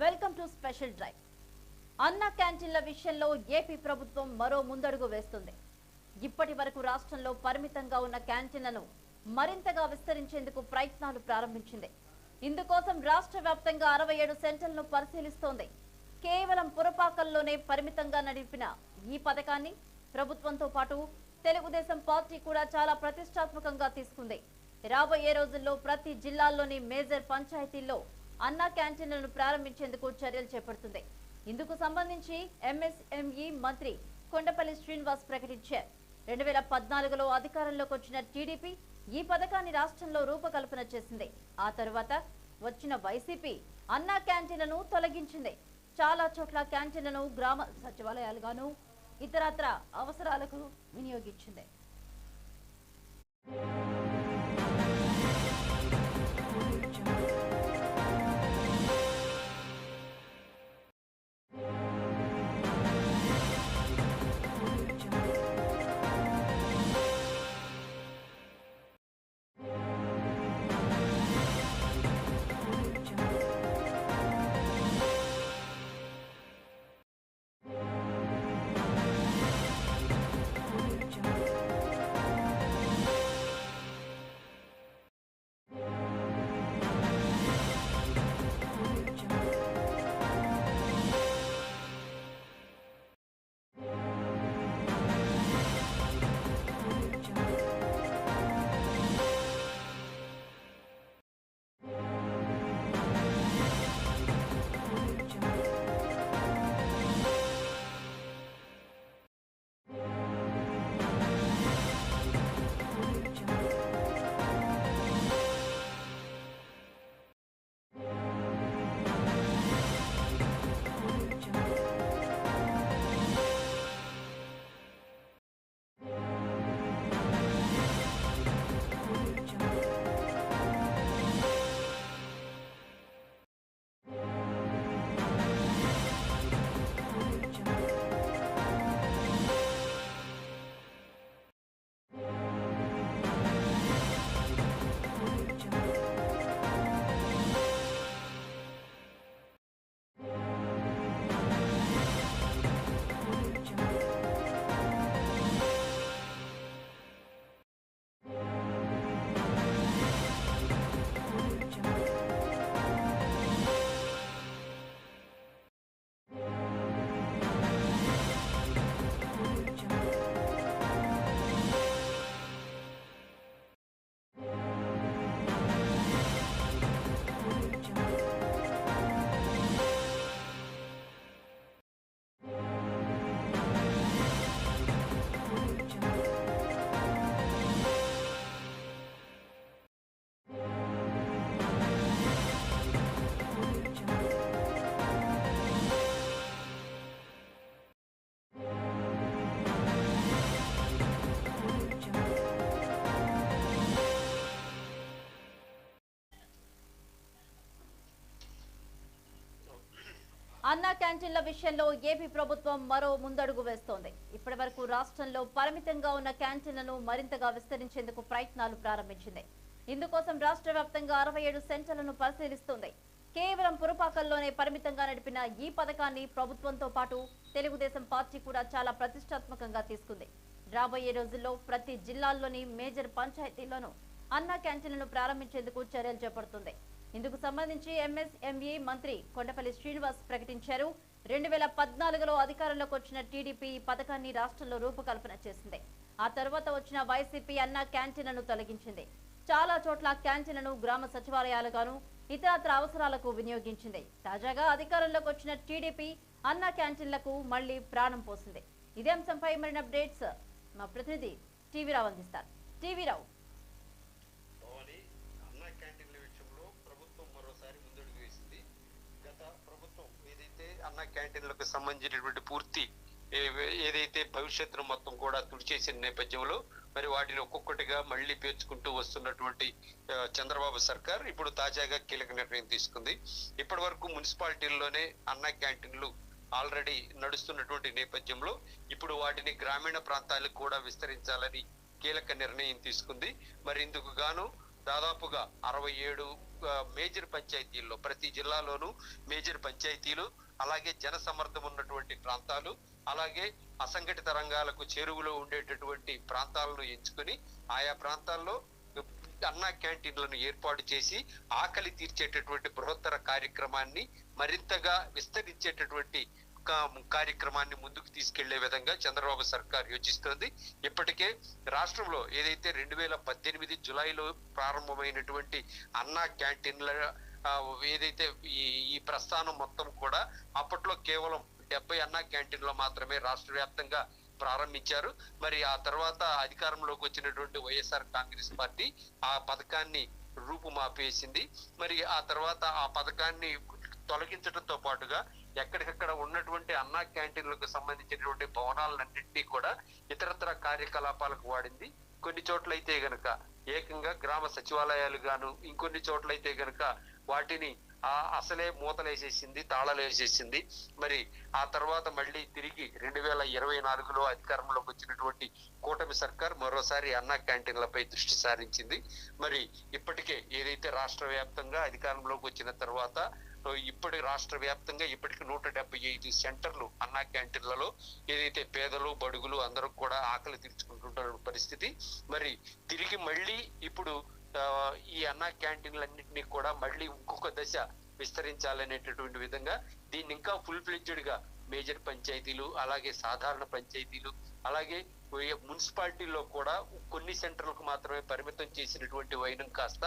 Welcome to special drive అన్న క్యాంటీన్ల విషయంలో AP ప్రభుత్వం మరో ముందడుగు వేస్తుంది. ఇప్పటి వరకు రాష్ట్రంలో పరిమితంగా ఉన్న క్యాంటీన్లను మరింతగా విస్తరించేందుకు ప్రయత్నాలు ప్రారంభించింది. ఇందుకోసం రాష్ట్ర వ్యాప్తంగా అరవై ఏడు సెంటర్లను పరిశీలిస్తోంది. కేవలం పురపాకల్లోనే పరిమితంగా నడిపిన ఈ పథకాన్ని ప్రభుత్వంతో పాటు తెలుగుదేశం పార్టీ కూడా చాలా ప్రతిష్టాత్మకంగా తీసుకుంది. రాబోయే రోజుల్లో ప్రతి జిల్లాల్లోని మేజర్ పంచాయతీల్లో అన్న క్యాంటీన్లను ప్రారంభించేందుకు చర్యలు చేపడుతుంది. ఇందుకు సంబంధించి ఎంఎస్ఎంఈ మంత్రి కొండపల్లి శ్రీనివాస్ ప్రకటించారు. రెండు వేల పద్నాలుగులో అధికారంలోకి వచ్చిన టీడీపీ ఈ పథకాన్ని రాష్ట్రంలో రూపకల్పన చేసింది. ఆ తరువాత వచ్చిన వైసీపీ అన్న క్యాంటీన్లను తొలగించింది. చాలా చోట్ల క్యాంటీన్లను గ్రామ సచివాలయాలుగాను ఇతరత్ర అవసరాలకు వినియోగించింది. అన్నా క్యాంటీన్ల విషయంలో ఏపీ ప్రభుత్వం మరో ముందడుగు వేస్తోంది. ఇప్పటి వరకు రాష్ట్రంలో పరిమితంగా ఉన్న క్యాంటీన్లను మరింతగా విస్తరించేందుకు ప్రయత్నాలు ప్రారంభించింది. ఇందుకోసం రాష్ట్ర వ్యాప్తంగా అరవై ఏడు సెంటర్లను పరిశీలిస్తోంది. కేవలం పురపాకల్లోనే పరిమితంగా నడిపిన ఈ పథకాన్ని ప్రభుత్వంతో పాటు తెలుగుదేశం పార్టీ కూడా చాలా ప్రతిష్టాత్మకంగా తీసుకుంది. రాబోయే రోజుల్లో ప్రతి జిల్లాల్లోని మేజర్ పంచాయతీల్లోనూ అన్నా క్యాంటీన్లను ప్రారంభించేందుకు చర్యలు చేపడుతుంది. ఇందుకు సంబంధించి ఎంఎస్ఎంఈ మంత్రి కొండపల్లి శ్రీనివాస్ ప్రకటించారు. రెండు వేల పద్నాలుగులో అధికారంలోకి వచ్చిన టీడీపీ ఈ పథకాన్ని రాష్ట్రంలో రూపకల్పన చేసింది. ఆ తర్వాత వచ్చిన వైసీపీ అన్న క్యాంటీన్లను తొలగించింది. చాలా చోట్ల క్యాంటీన్లను గ్రామ సచివాలయాలుగాను ఇతరత్ర అవసరాలకు వినియోగించింది. తాజాగా అధికారంలోకి వచ్చిన టీడీపీ అన్న క్యాంటీన్లకు మళ్ళీ ప్రాణం పోసింది. ఇదే అంశంపై మరిన్ని అప్డేట్స్ మా ప్రతినిధి టీవీరావు అందిస్తారు. టీవీరావు రావు భవాని అన్న క్యాంటీన్ల విషయంలో ప్రభుత్వం మరోసారి ముందడుగు వేసింది గత ప్రభుత్వం ఏదైతే అన్న క్యాంటీన్లకు సంబంధించినటువంటి పూర్తి ఏదైతే భవిష్యత్తును మొత్తం కూడా తుడిచేసిన నేపథ్యంలో మరి వాటిని ఒక్కొక్కటిగా మళ్ళీ పేర్చుకుంటూ వస్తున్నటువంటి చంద్రబాబు సర్కార్ ఇప్పుడు తాజాగా కీలక నిర్ణయం తీసుకుంది. ఇప్పటి వరకు మున్సిపాలిటీల్లోనే అన్న క్యాంటీన్లు ఆల్రెడీ నడుస్తున్నటువంటి నేపథ్యంలో ఇప్పుడు వాటిని గ్రామీణ ప్రాంతాలకు కూడా విస్తరించాలని కీలక నిర్ణయం తీసుకుంది. మరి ఇందుకు గాను దాదాపుగా అరవై ఏడు మేజర్ పంచాయతీల్లో ప్రతి జిల్లాలోనూ మేజర్ పంచాయతీలు అలాగే జనసమర్థం ఉన్నటువంటి ప్రాంతాలు అలాగే అసంఘటిత రంగాలకు చేరువలో ఉండేటటువంటి ప్రాంతాలను ఎంచుకొని ఆయా ప్రాంతాల్లో అన్నా క్యాంటీన్లను ఏర్పాటు చేసి ఆకలి తీర్చేటటువంటి బృహత్తర కార్యక్రమాన్ని మరింతగా విస్తరించేటటువంటి కార్యక్రమాన్ని ముందుకు తీసుకెళ్ళే విధంగా చంద్రబాబు సర్కార్ యోచిస్తోంది. ఇప్పటికే రాష్ట్రంలో ఏదైతే రెండు వేల పద్దెనిమిది జులైలో ప్రారంభమైనటువంటి అన్నా క్యాంటీన్ల ఏదైతే ఈ ఈ ప్రస్థానం మొత్తం కూడా అప్పట్లో కేవలం డెబ్బై అన్నా క్యాంటీన్లో మాత్రమే రాష్ట్ర వ్యాప్తంగా ప్రారంభించారు. మరి ఆ తర్వాత అధికారంలోకి వచ్చినటువంటి వైఎస్ఆర్ కాంగ్రెస్ పార్టీ ఆ పథకాన్ని రూపుమాపేసింది. మరి ఆ తర్వాత ఆ పథకాన్ని తొలగించడంతో పాటుగా ఎక్కడికక్కడ ఉన్నటువంటి అన్నా క్యాంటీన్లకు సంబంధించినటువంటి భవనాలన్నింటినీ కూడా ఇతరత్ర కార్యకలాపాలకు వాడింది. కొన్ని చోట్లయితే గనక ఏకంగా గ్రామ సచివాలయాలు గాను ఇంకొన్ని చోట్లయితే గనక వాటిని ఆ అసలే మూతలేసేసింది తాళలేసేసింది. మరి ఆ తర్వాత మళ్ళీ తిరిగి రెండు వేల ఇరవై నాలుగులో అధికారంలోకి వచ్చినటువంటి కూటమి సర్కార్ మరోసారి అన్నా క్యాంటీన్లపై దృష్టి సారించింది. మరి ఇప్పటికే ఏదైతే రాష్ట్ర వ్యాప్తంగా అధికారంలోకి వచ్చిన తర్వాత సో ఇప్పటి రాష్ట్ర వ్యాప్తంగా ఇప్పటికి నూట డెబ్బై ఐదు సెంటర్లు అన్నా క్యాంటీన్లలో ఏదైతే పేదలు బడుగులు అందరూ కూడా ఆకలి తీర్చుకుంటున్న పరిస్థితి. మరి తిరిగి మళ్ళీ ఇప్పుడు ఆ, ఈ అన్నా క్యాంటీన్లన్నింటినీ కూడా మళ్ళీ ఇంకొక దశ విస్తరించాలనేటటువంటి విధంగా దీన్ని ఇంకా ఫుల్ ఫ్లెడ్జెడ్గా మేజర్ పంచాయతీలు అలాగే సాధారణ పంచాయతీలు అలాగే మున్సిపాలిటీలో కూడా కొన్ని సెంటర్లకు మాత్రమే పరిమితం చేసినటువంటి వైనం కాస్త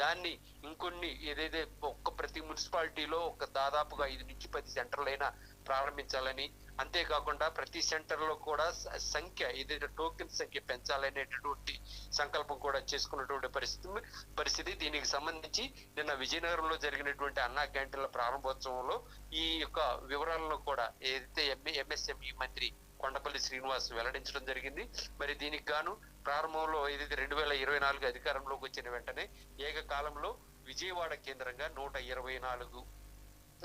దాన్ని ఇంకొన్ని ఏదైతే ఒక్క ప్రతి మున్సిపాలిటీలో ఒక దాదాపుగా ఐదు నుంచి పది సెంటర్లైనా ప్రారంభించాలని అంతేకాకుండా ప్రతి సెంటర్లో కూడా సంఖ్య ఏదైతే టోకెన్ సంఖ్య పెంచాలనేటటువంటి సంకల్పం కూడా చేసుకున్నటువంటి పరిస్థితి పరిస్థితి. దీనికి సంబంధించి నిన్న విజయనగరంలో జరిగినటువంటి అన్నా క్యాంటీన్ల ప్రారంభోత్సవంలో ఈ యొక్క వివరాలను కూడా ఏదైతే ఎంఏ ఎంఎస్ఎంఈ మంత్రి కొండపల్లి శ్రీనివాస్ వెల్లడించడం జరిగింది. మరి దీనికి గాను ప్రారంభంలో ఏదైతే రెండు వేల ఇరవై నాలుగు అధికారంలోకి వచ్చిన వెంటనే ఏకకాలంలో విజయవాడ కేంద్రంగా నూట ఇరవై నాలుగు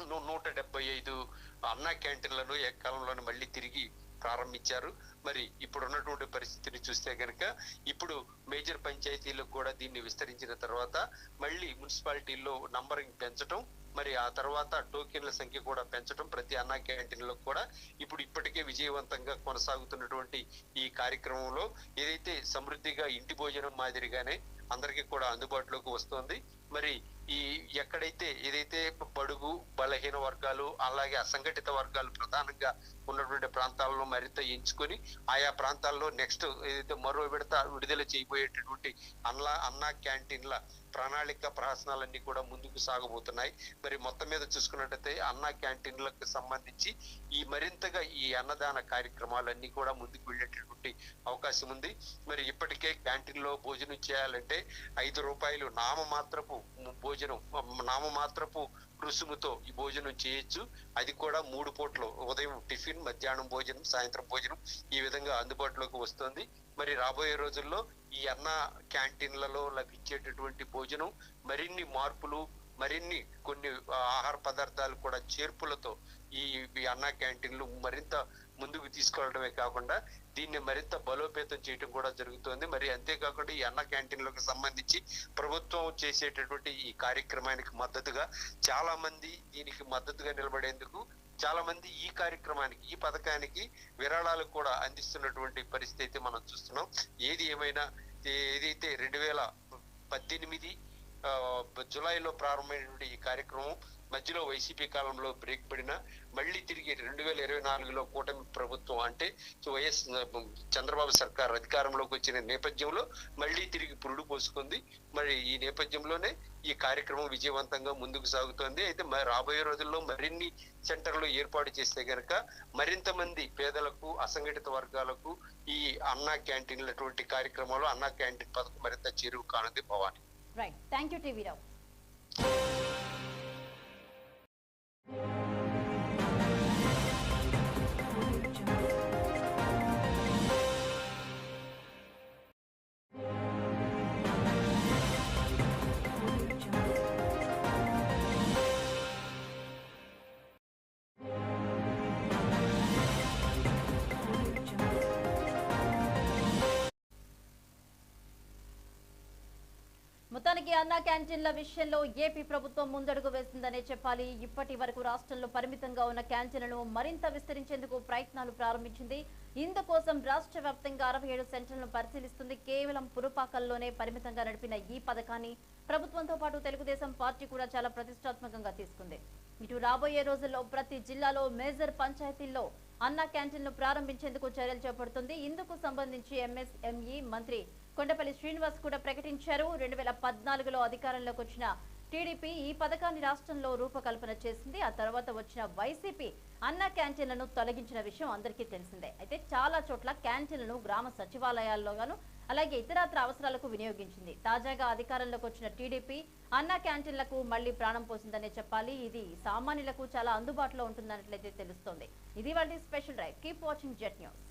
నూ- నూట డెబ్బై ఐదు అన్నా క్యాంటీన్లను ఏకకాలంలోనే మళ్ళీ తిరిగి ప్రారంభించారు. మరి ఇప్పుడు ఉన్నటువంటి పరిస్థితిని చూస్తే కనుక ఇప్పుడు మేజర్ పంచాయతీలకు కూడా దీన్ని విస్తరించిన తర్వాత మళ్ళీ మున్సిపాలిటీల్లో నంబరింగ్ పెంచడం మరి ఆ తర్వాత టోకెన్ల సంఖ్య కూడా పెంచడం ప్రతి అన్నా క్యాంటీన్లో కూడా ఇప్పుడు ఇప్పటికే విజయవంతంగా కొనసాగుతున్నటువంటి ఈ కార్యక్రమంలో ఏదైతే సమృద్ధిగా ఇంటి భోజనం మాదిరిగానే అందరికీ కూడా అందుబాటులోకి వస్తుంది. మరి ఈ ఎక్కడైతే ఏదైతే బడుగు బలహీన వర్గాలు అలాగే అసంఘటిత వర్గాలు ప్రధానంగా ఉన్నటువంటి ప్రాంతాలను మరింత ఎంచుకొని ఆయా ప్రాంతాల్లో నెక్స్ట్ ఏదైతే మరో విడత విడుదల చేయబోయేటటువంటి అన్నా అన్నా క్యాంటీన్ల ప్రణాళిక ప్రహసనాలన్నీ కూడా ముందుకు సాగబోతున్నాయి. మరి మొత్తం మీద చూసుకున్నట్టయితే అన్నా క్యాంటీన్లకు సంబంధించి ఈ మరింతగా ఈ అన్నదాన కార్యక్రమాలన్నీ కూడా ముందుకు వెళ్ళేటటువంటి అవకాశం ఉంది. మరి ఇప్పటికే క్యాంటీన్లో భోజనం చేయాలంటే ఐదు రూపాయలు నామమాత్రపు భోజనం నామమాత్రపు రుసుముతో ఈ భోజనం చేయొచ్చు. అది కూడా మూడు పూట్లు ఉదయం టిఫిన్ మధ్యాహ్నం భోజనం సాయంత్రం భోజనం ఈ విధంగా అందుబాటులోకి వస్తుంది. మరి రాబోయే రోజుల్లో ఈ అన్న క్యాంటీన్లలో లభించేటటువంటి భోజనం మరిన్ని మార్పులు మరిన్ని కొన్ని ఆహార పదార్థాలు కూడా చేర్పులతో ఈ అన్న క్యాంటీన్లు మరింత ముందుకు తీసుకెళ్ళడమే కాకుండా దీన్ని మరింత బలోపేతం చేయడం కూడా జరుగుతోంది. మరి అంతేకాకుండా ఈ అన్న క్యాంటీన్లకు సంబంధించి ప్రభుత్వం చేసేటటువంటి ఈ కార్యక్రమానికి మద్దతుగా చాలా మంది దీనికి మద్దతుగా నిలబడేందుకు చాలా మంది ఈ కార్యక్రమానికి ఈ పథకానికి విరాళాలు కూడా అందిస్తున్నటువంటి పరిస్థితి అయితే మనం చూస్తున్నాం. ఏది ఏమైనా ఏదైతే రెండు వేల పద్దెనిమిది జులైలో ప్రారంభమైనటువంటి ఈ కార్యక్రమం మధ్యలో వైసీపీ కాలంలో బ్రేక్ పడిన మళ్ళీ తిరిగి రెండు వేల ఇరవై నాలుగులో కూటమి ప్రభుత్వం అంటే వైఎస్ చంద్రబాబు సర్కార్ అధికారంలోకి వచ్చిన నేపథ్యంలో మళ్ళీ తిరిగి పురుడు పోసుకుంది. మరి ఈ నేపథ్యంలోనే ఈ కార్యక్రమం విజయవంతంగా ముందుకు సాగుతోంది. అయితే మరి రాబోయే రోజుల్లో మరిన్ని సెంటర్లు ఏర్పాటు చేస్తే గనక మరింత మంది పేదలకు అసంఘటిత వర్గాలకు ఈ అన్నా క్యాంటీన్లటువంటి కార్యక్రమాలు అన్నా క్యాంటీన్ పథకం మరింత చేరువు కానుంది Bhavani. Right. Thank you, TV Rao. మొత్తానికి అన్నా క్యాంటీన్ల విషయంలో ఏపీ ప్రభుత్వం ముందడుగు వేసిందనే చెప్పాలి. ఇప్పటి వరకు రాష్ట్రంలో పరిమితంగా ఉన్న క్యాంటీన్లను మరింత విస్తరించేందుకు ప్రయత్నాలు ప్రారంభించింది. ఇందుకోసం రాష్ట్ర వ్యాప్తంగా అరవై ఏడు సెంటర్లను పరిశీలిస్తుంది. కేవలం పురపాకల్లోనే పరిమితంగా నడిపిన ఈ పథకాన్ని ప్రభుత్వంతో పాటు తెలుగుదేశం పార్టీ కూడా చాలా ప్రతిష్టాత్మకంగా తీసుకుంది. ఇటు రాబోయే రోజుల్లో ప్రతి జిల్లాలో మేజర్ పంచాయతీల్లో అన్నా క్యాంటీన్లు ప్రారంభించేందుకు చర్యలు చేపడుతుంది. ఇందుకు సంబంధించి ఎంఎస్ఎంఈ మంత్రి కొండపల్లి శ్రీనివాస్ కూడా ప్రకటించారు. రెండు వేల పద్నాలుగులో అధికారంలోకి వచ్చిన టీడీపీ ఈ పథకాన్ని రాష్ట్రంలో రూపకల్పన చేసింది. ఆ తర్వాత వచ్చిన వైసీపీ అన్న క్యాంటీన్లను తొలగించిన విషయం అందరికీ తెలిసిందే. అయితే చాలా చోట్ల క్యాంటీన్లను గ్రామ సచివాలయాల్లో గాను అలాగే ఇతరత్ర అవసరాలకు వినియోగించింది. తాజాగా అధికారంలోకి వచ్చిన టీడీపీ అన్న క్యాంటీన్లకు మళ్ళీ ప్రాణం పోసిందనే చెప్పాలి. ఇది సామాన్యులకు చాలా అందుబాటులో ఉంటుందన్నట్లయితే తెలుస్తోంది. ఇది వాళ్ళ special drive. Keep watching Jet News.